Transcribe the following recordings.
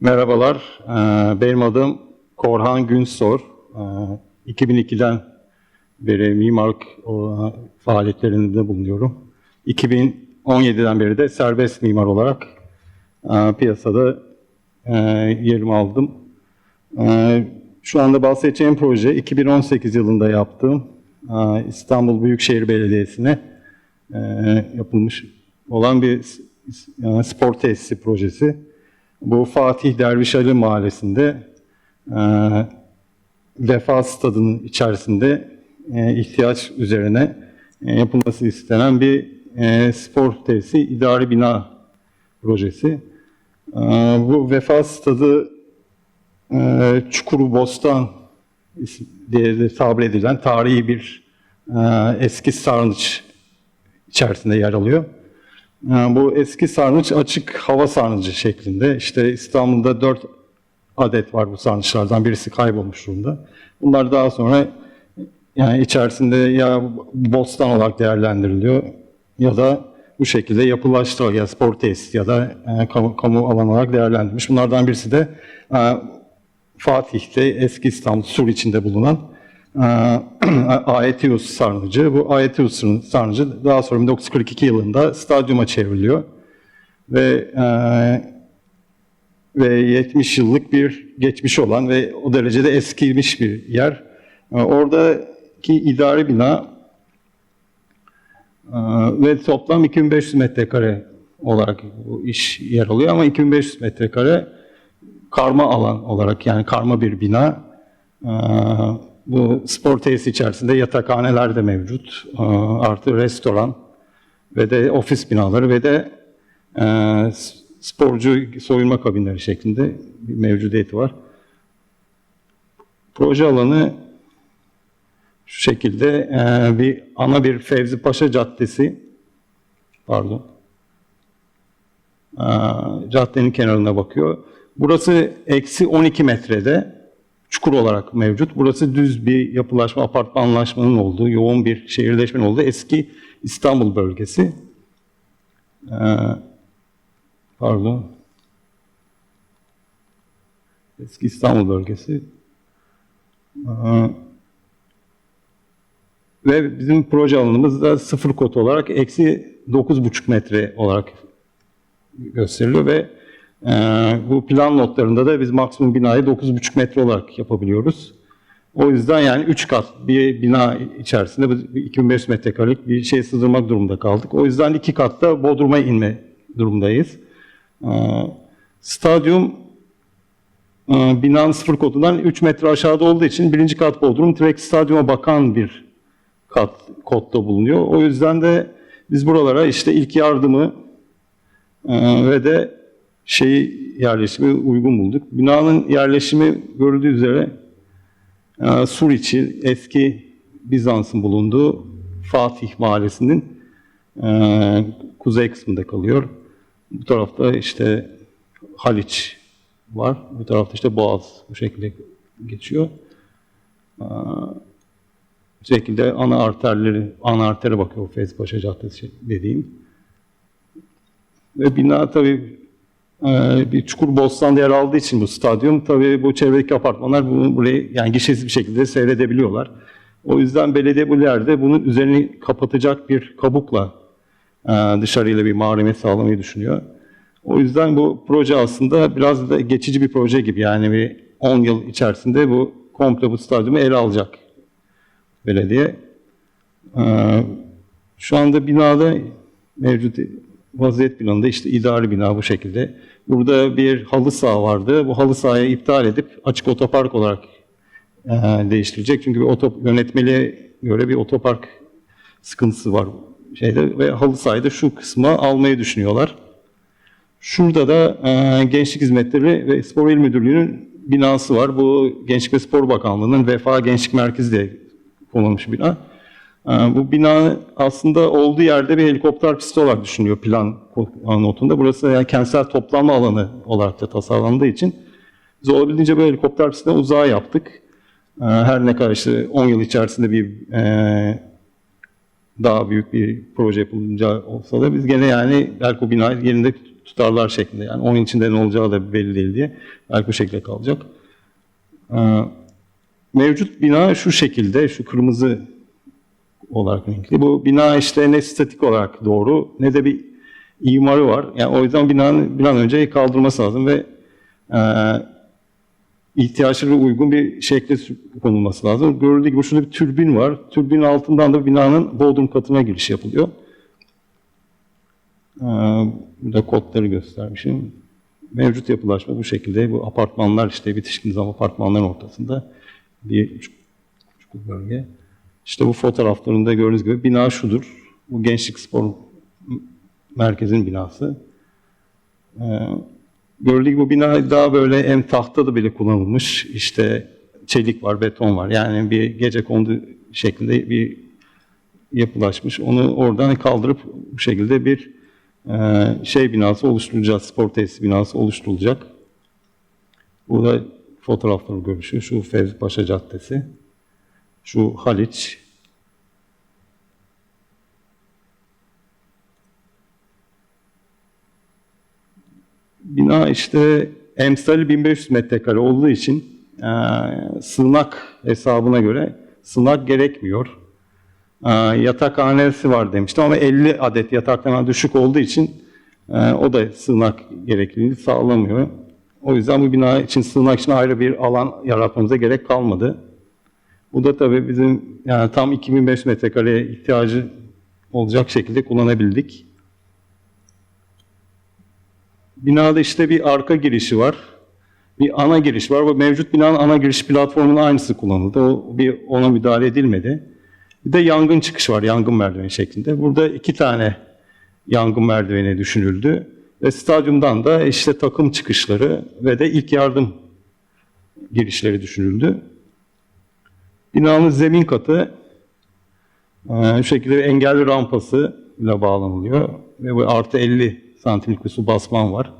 Merhabalar, ee, benim adım Korhan Günsor. Ee, 2002'den beri mimarlık faaliyetlerinde bulunuyorum. 2017'den beri de serbest mimar olarak e, piyasada e, yerimi aldım. E, Şu anda bahsedeceğim proje 2018 yılında yaptığım e, İstanbul Büyükşehir Belediyesi'ne e, yapılmış olan bir e, spor tesisi projesi. Bu Fatih Derviş Ali Mahallesi'nde e, Vefa Stadı'nın içerisinde e, ihtiyaç üzerine e, yapılması istenen bir e, spor tesisi idari bina projesi. E, bu Vefa Stadı e, Çukuru Bostan diye de tabir edilen tarihi bir e, eski sarnıç içerisinde yer alıyor. E, bu eski sarnıç açık hava sarnıcı şeklinde. İşte İstanbul'da dört adet var bu sarnıçlardan. Birisi kaybolmuş durumda. Bunlar daha sonra yani içerisinde ya bostan olarak değerlendiriliyor ya da bu şekilde yapılaştırılıyor ya spor tesisi ya da e, kamu, kamu alanı olarak değerlendirilmiş. Bunlardan birisi de e, Fatih'te eski İstanbul Sur içinde bulunan Aetius Sarnıcı. Bu Aetius Sarnıcı daha sonra 1942 yılında stadyuma çevriliyor. Ve e, ve 70 yıllık bir geçmiş olan ve o derecede eskimiş bir yer. E, Oradaki idari bina e, ve toplam 2500 metrekare olarak bu iş yer alıyor ama 2500 metrekare karma alan olarak yani karma bir bina. E, Bu spor tesisi içerisinde yatakhaneler de mevcut. E, Artı restoran ve de ofis binaları ve de e, sporcu soyunma kabinleri şeklinde bir mevcudiyeti var. Proje alanı şu şekilde e, bir ana bir Fevzi Paşa Caddesi pardon e, caddenin kenarına bakıyor. Burası eksi 12 metrede çukur olarak mevcut. Burası düz bir yapılaşma, apartmanlaşmanın olduğu, yoğun bir şehirleşmenin olduğu eski İstanbul bölgesi. E, pardon. Eski İstanbul bölgesi. Ee, Ve bizim proje alanımız da sıfır kod olarak eksi 9,5 metre olarak gösteriliyor ve e, bu plan notlarında da biz maksimum binayı 9,5 metre olarak yapabiliyoruz. O yüzden yani 3 kat bir bina içerisinde bu 2500 metrekarelik bir şey sığdırmak durumunda kaldık. O yüzden iki katta bodruma inme durumdayız. Ee, Stadyum e, binanın sıfır kodundan 3 metre aşağıda olduğu için birinci kat bodrum direkt stadyuma bakan bir kat kodda bulunuyor. O yüzden de biz buralara işte ilk yardımı e, ve de şeyi yerleşimi uygun bulduk. Binanın yerleşimi görüldüğü üzere e, Suriçi eski Bizans'ın bulunduğu Fatih Mahallesi'nin e, kuzey kısmında kalıyor. Bu tarafta işte Haliç var. Bu tarafta işte Boğaz bu şekilde geçiyor. Ee, Bu şekilde ana arterleri, ana artere bakıyor Feyzi Paşa Caddesi dediğim. Ve bina tabii e, bir çukur bostanda yer aldığı için bu stadyum tabii bu çevredeki apartmanlar bunu burayı yani gişesiz bir şekilde seyredebiliyorlar. O yüzden belediye bu yerde bunun üzerini kapatacak bir kabukla e, dışarıyla bir mahremiyet sağlamayı düşünüyor. O yüzden bu proje aslında biraz da geçici bir proje gibi. Yani bir 10 yıl içerisinde bu komple bu stadyumu ele alacak belediye. Ee, şu anda binada mevcut vaziyet planında işte idari bina bu şekilde. Burada bir halı saha vardı. Bu halı sahayı iptal edip açık otopark olarak e, değiştirecek. Çünkü bir otop yönetmeliğe göre bir otopark sıkıntısı var şeyde ve halı sahayı şu kısma almayı düşünüyorlar. Şurada da e, Gençlik Hizmetleri ve Spor İl Müdürlüğü'nün binası var. Bu Gençlik ve Spor Bakanlığı'nın Vefa Gençlik Merkezi diye konulmuş bina. E, bu bina aslında olduğu yerde bir helikopter pisti olarak düşünülüyor plan notunda. Burası yani kentsel toplanma alanı olarak da tasarlandığı için biz olabildiğince bu helikopter pistinden uzağa yaptık. E, her ne kadar işte 10 yıl içerisinde bir e, daha büyük bir proje yapılınca olsa da biz gene yani belki o binayı yerinde tutarlar şeklinde. Yani onun içinde ne olacağı da belli değil diye. Belki bu şekilde kalacak. Ee, mevcut bina şu şekilde, şu kırmızı olarak renkli. Bu bina işte ne statik olarak doğru ne de bir imarı var. Yani o yüzden binanın bir an önce kaldırılması lazım ve e, ihtiyaçlara uygun bir şekle konulması lazım. Görüldüğü gibi şurada bir türbin var. Türbinin altından da binanın bodrum katına giriş yapılıyor. Ee, Burada kodları göstermişim. Mevcut yapılaşma bu şekilde. Bu apartmanlar işte bitişkin zaman apartmanların ortasında bir çukur bölge. İşte bu fotoğraflarında gördüğünüz gibi bina şudur. Bu Gençlik Spor Merkezi'nin binası. Ee, Gördüğü gibi bu bina daha böyle hem tahta da bile kullanılmış. İşte çelik var, beton var. Yani bir gece kondu şeklinde bir yapılaşmış. Onu oradan kaldırıp bu şekilde bir e, şey binası oluşturulacak, spor tesisi binası oluşturulacak. Burada fotoğrafları görüşü. Şu Fevzi Paşa Caddesi. Şu Haliç. Bina işte emsali 1500 metrekare olduğu için e, sığınak hesabına göre sığınak gerekmiyor. E, yatakhanesi var demiştim ama 50 adet yataktan düşük olduğu için e, o da sığınak gerekliliğini sağlamıyor. O yüzden bu bina için sığınak için ayrı bir alan yaratmamıza gerek kalmadı. Bu da tabii bizim yani tam 2500 metrekareye ihtiyacı olacak şekilde kullanabildik. Binada işte bir arka girişi var. Bir ana giriş var. Bu mevcut binanın ana giriş platformunun aynısı kullanıldı. O bir ona müdahale edilmedi. Bir de yangın çıkışı var, yangın merdiveni şeklinde. Burada iki tane yangın merdiveni düşünüldü. Ve stadyumdan da işte takım çıkışları ve de ilk yardım girişleri düşünüldü. Binanın zemin katı e, şu şekilde bir engelli rampası ile bağlanılıyor. Ve bu artı 50 santimlik bir su basman var.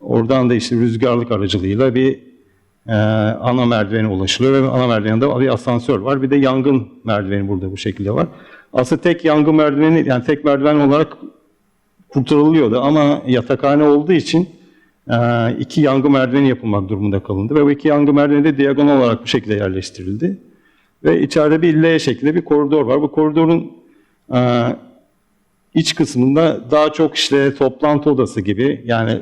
Oradan da işte rüzgarlık aracılığıyla bir e, ana merdivene ulaşılıyor ve ana merdiveninde bir asansör var. Bir de yangın merdiveni burada bu şekilde var. Aslında tek yangın merdiveni yani tek merdiven olarak kurtarılıyordu ama yatakhane olduğu için e, iki yangın merdiveni yapılmak durumunda kalındı ve bu iki yangın merdiveni de diagonal olarak bu şekilde yerleştirildi. Ve içeride bir L şeklinde bir koridor var. Bu koridorun e, iç kısmında daha çok işte toplantı odası gibi yani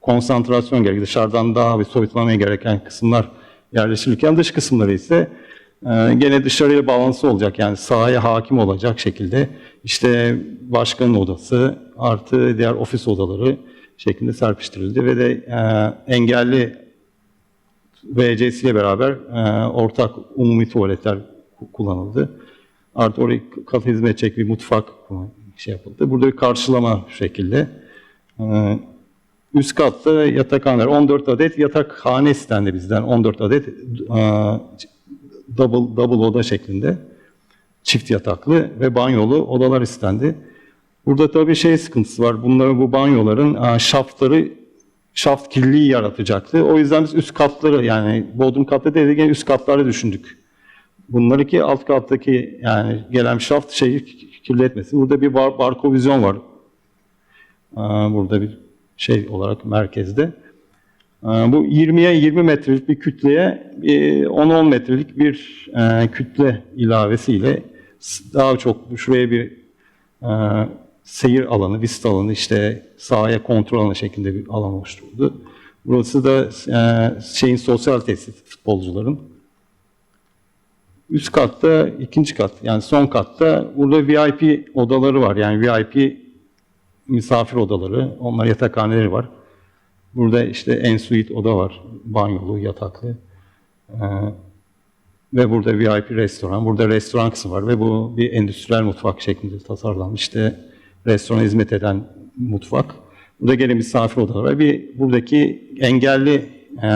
konsantrasyon gerekli dışarıdan daha bir soyutlamaya gereken kısımlar yerleştirilirken dış kısımları ise e, gene dışarıya bağlantısı olacak. Yani sahaya hakim olacak şekilde işte başkanın odası artı diğer ofis odaları şeklinde serpiştirildi. Ve de e, engelli VC'siyle beraber e, ortak umumi tuvaletler kullanıldı. Artı oraya kafe hizmet çek bir mutfak şey yapıldı. Burada bir karşılama şekilde. Ee, üst katta yatakhaneler. 14 adet yatakhane istendi bizden. 14 adet e, double, double oda şeklinde. Çift yataklı ve banyolu odalar istendi. Burada tabii şey sıkıntısı var. Bunların bu banyoların şaftları şaft kirliliği yaratacaktı. O yüzden biz üst katları yani bodrum katta değil de üst katları düşündük. Bunları ki alt kattaki yani gelen şaft şeyi kirletmesin. Burada bir bar, barkovizyon var. Burada bir şey olarak merkezde. Bu 20'ye 20 metrelik bir kütleye 10-10 metrelik bir e, kütle ilavesiyle daha çok şuraya bir e, seyir alanı, vista alanı, işte sahaya kontrol alanı şeklinde bir alan oluşturuldu. Burası da e, şeyin sosyal tesis futbolcuların. Üst katta, ikinci kat yani son katta burada VIP odaları var. Yani VIP misafir odaları, onlar yatakhaneleri var. Burada işte en suite oda var, banyolu, yataklı. Ee, ve burada VIP restoran, burada restoran kısmı var ve bu bir endüstriyel mutfak şeklinde tasarlanmış. İşte restorana hizmet eden mutfak. Burada gene misafir odaları var. Bir buradaki engelli e,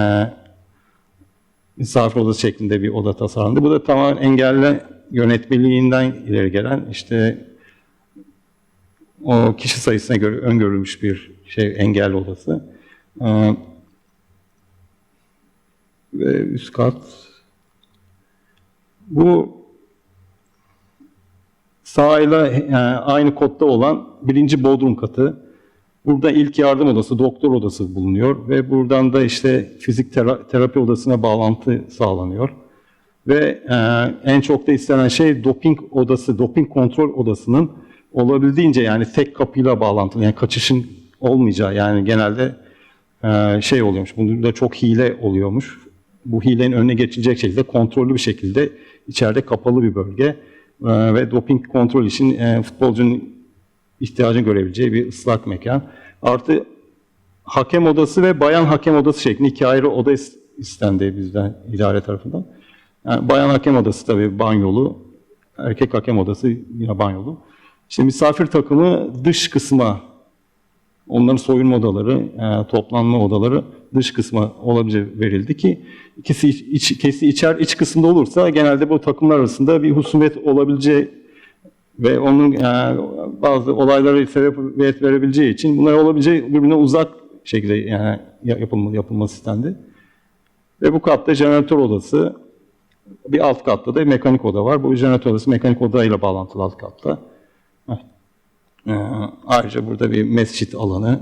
misafir odası şeklinde bir oda tasarlandı. Bu da tamamen engelli yönetmeliğinden ileri gelen işte o kişi sayısına göre öngörülmüş bir şey engelli odası. Ee, ve üst kat bu sahayla yani aynı kodda olan birinci bodrum katı. Burada ilk yardım odası, doktor odası bulunuyor ve buradan da işte fizik tera- terapi odasına bağlantı sağlanıyor. Ve e, en çok da istenen şey doping odası, doping kontrol odasının olabildiğince yani tek kapıyla bağlantılı. Yani kaçışın olmayacağı yani genelde e, şey oluyormuş. Bunda çok hile oluyormuş. Bu hilenin önüne geçilecek şekilde kontrollü bir şekilde içeride kapalı bir bölge e, ve doping kontrol için e, futbolcunun ihtiyacını görebileceği bir ıslak mekan. Artı hakem odası ve bayan hakem odası şeklinde iki ayrı oda is- istendi bizden idare tarafından. Yani bayan hakem odası tabii banyolu, erkek hakem odası yine banyolu. İşte misafir takımı dış kısma, onların soyunma odaları, e, toplanma odaları dış kısma olabilece verildi ki ikisi iç, ikisi içer iç kısımda olursa genelde bu takımlar arasında bir husumet olabileceği ve onun e, bazı olaylara sebebiyet verebileceği için bunlar olabileceği birbirine uzak şekilde yani ya- yapılma, yapılması istendi. Ve bu katta jeneratör odası, bir alt katta da mekanik oda var. Bu jeneratör odası mekanik odayla bağlantılı alt katta. Ee, ayrıca burada bir mescit alanı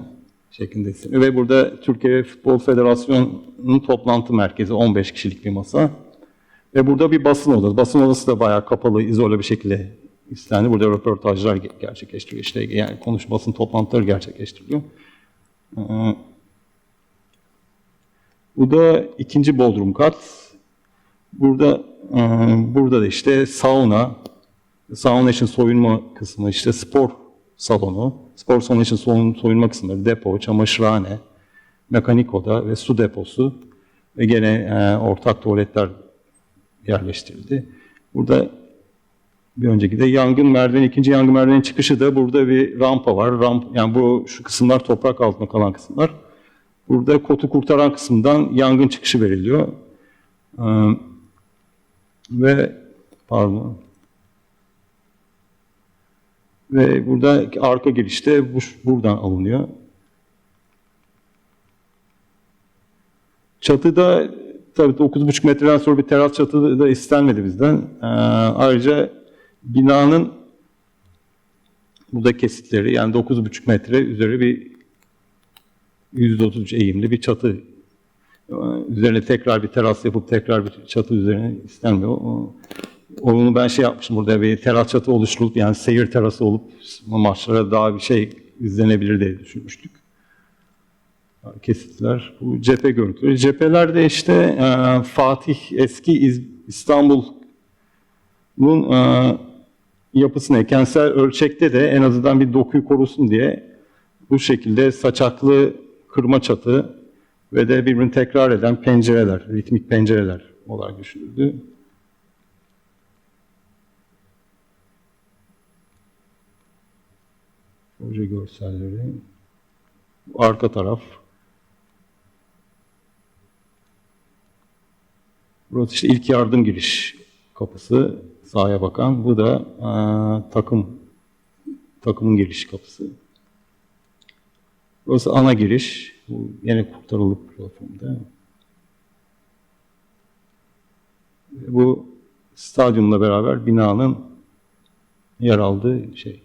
şeklinde. Ve burada Türkiye Futbol Federasyonu'nun toplantı merkezi 15 kişilik bir masa. Ve burada bir basın odası. Basın odası da bayağı kapalı, izole bir şekilde istendi. Burada röportajlar ge- gerçekleştiriyor. İşte yani konuş basın toplantıları gerçekleştiriliyor. Ee, bu da ikinci bodrum kat. Burada e, burada da işte sauna, sauna için soyunma kısmı, işte spor salonu, spor salonu için soyun- soyunma kısımları, depo, çamaşırhane, mekanik oda ve su deposu ve gene e, ortak tuvaletler yerleştirildi. Burada bir önceki de yangın merdiveni, ikinci yangın merdivenin çıkışı da burada bir rampa var. Ramp, yani bu şu kısımlar toprak altında kalan kısımlar. Burada kotu kurtaran kısımdan yangın çıkışı veriliyor. Ee, ve pardon. Ve burada arka girişte bu buradan alınıyor. Çatıda tabii 9,5 metreden sonra bir teras çatı da istenmedi bizden. Ee, ayrıca binanın burada kesitleri yani 9,5 metre üzeri bir %33 eğimli bir çatı. Ee, Üzerine tekrar bir teras yapıp tekrar bir çatı üzerine istenmiyor. Onu ben şey yapmışım burada bir teras çatı oluşturulup yani seyir terası olup maçlara daha bir şey izlenebilir diye düşünmüştük. Kesitler, bu cephe görüntüleri. Cephelerde işte e, Fatih eski İstanbul'un e, yapısını kentsel ölçekte de en azından bir dokuyu korusun diye bu şekilde saçaklı kırma çatı ve de birbirini tekrar eden pencereler, ritmik pencereler olarak düşünüldü. Proje görselleri. Arka taraf. Burası işte ilk yardım giriş kapısı sahaya bakan. Bu da eee, takım takımın giriş kapısı. Burası ana giriş. Bu yine kurtarılıp platformda. Bu stadyumla beraber binanın yer aldığı şey.